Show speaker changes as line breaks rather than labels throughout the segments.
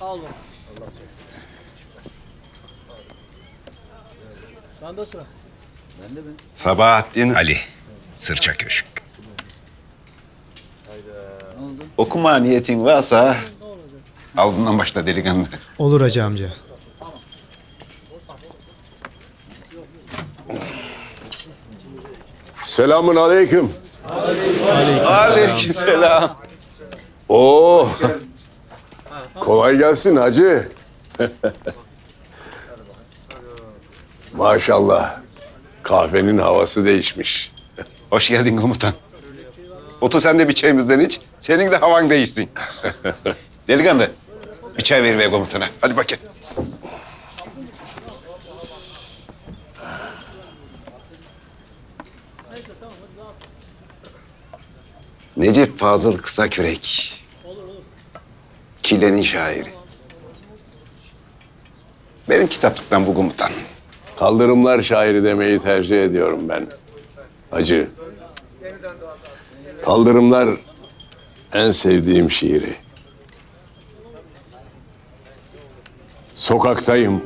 Al bak. Sende sıra.
Sabahattin Ali. Sırça Köşk. Okuma niyetin varsa al bundan başla delikanlı.
Olur hacı amca.
Selamun aleyküm.
Aleykümselam.
Oo. Kolay gelsin hacı. Maşallah. Kahvenin havası değişmiş.
Hoş geldin komutan. Otur sen de bir çayımızdan iç. Senin de havan değişsin. Delikanlı. Bir çay ver ver komutana. Hadi bakayım. Necip Fazıl Kısakürek. Kile'nin şairi. Benim kitaplıktan bu komutan.
Kaldırımlar şairi demeyi tercih ediyorum ben. Hacı. Kaldırımlar en sevdiğim şiiri. Sokaktayım.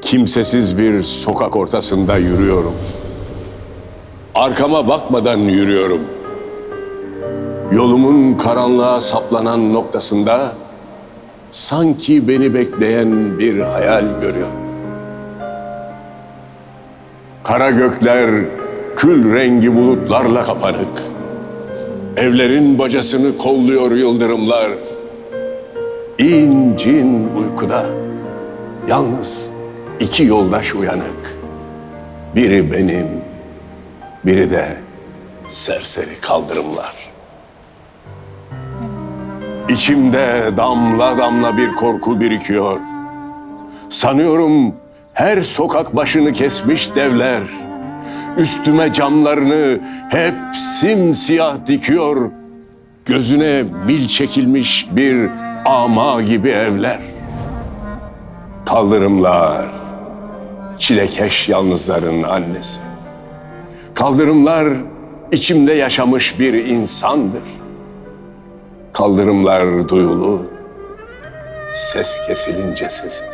Kimsesiz bir sokak ortasında yürüyorum. Arkama bakmadan yürüyorum. Yolumun karanlığa saplanan noktasında sanki beni bekleyen bir hayal görüyorum. Kara gökler kül rengi bulutlarla kapanık. Evlerin bacasını kolluyor yıldırımlar. İncin uykuda. Yalnız iki yoldaş uyanık. Biri benim, biri de serseri kaldırımlar. İçimde damla damla bir korku birikiyor. Sanıyorum her sokak başını kesmiş devler. Üstüme camlarını hep simsiyah dikiyor. Gözüne mil çekilmiş bir ama gibi evler. Kaldırımlar, çilekeş yalnızların annesi. Kaldırımlar içimde yaşamış bir insandır. Kaldırımlar duyulu, ses kesilince sesin.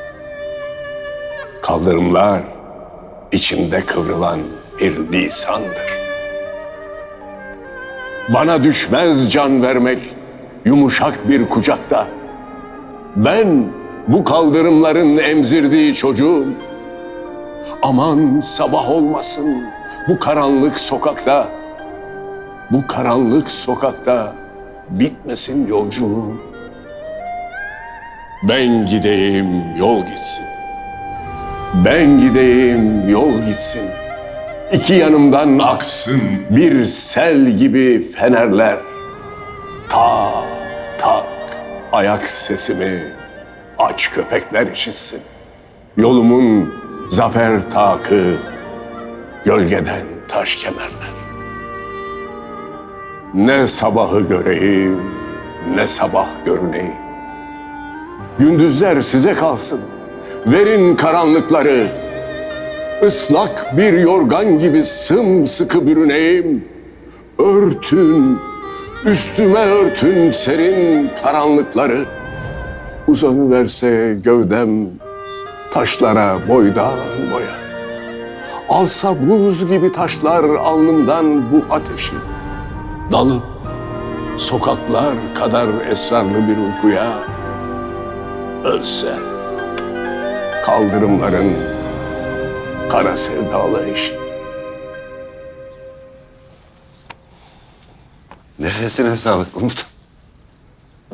Kaldırımlar içimde kıvrılan bir lisandır. Bana düşmez can vermek yumuşak bir kucakta. Ben bu kaldırımların emzirdiği çocuğum. Aman sabah olmasın bu karanlık sokakta. Bu karanlık sokakta bitmesin yolculuğum. Ben gideyim yol gitsin. Ben gideyim yol gitsin. İki yanımdan aksın bir sel gibi fenerler. Tak tak ayak sesimi aç köpekler işitsin. Yolumun zafer takı gölgeden taş kemerler. Ne sabahı göreyim ne sabah görüneyim. Gündüzler size kalsın. Verin karanlıkları. Islak bir yorgan gibi sımsıkı bürüneyim. Örtün, üstüme örtün serin karanlıkları. Uzanıverse gövdem taşlara boydan boya. Alsa buz gibi taşlar alnımdan bu ateşi. Dalıp sokaklar kadar esrarlı bir uykuya ölse kaldırımların kara sevdalı eşi.
Nefesine sağlık komutan.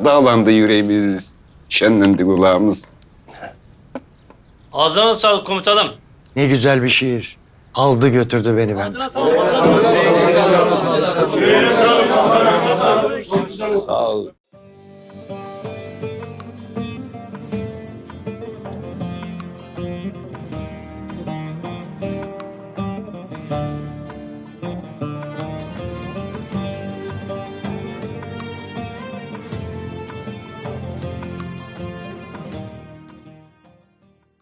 Dağlandı yüreğimiz, şenlendi kulağımız.
Ağzına sağlık komutanım.
Ne güzel bir şiir. Aldı götürdü beni ben.
Sağ ol.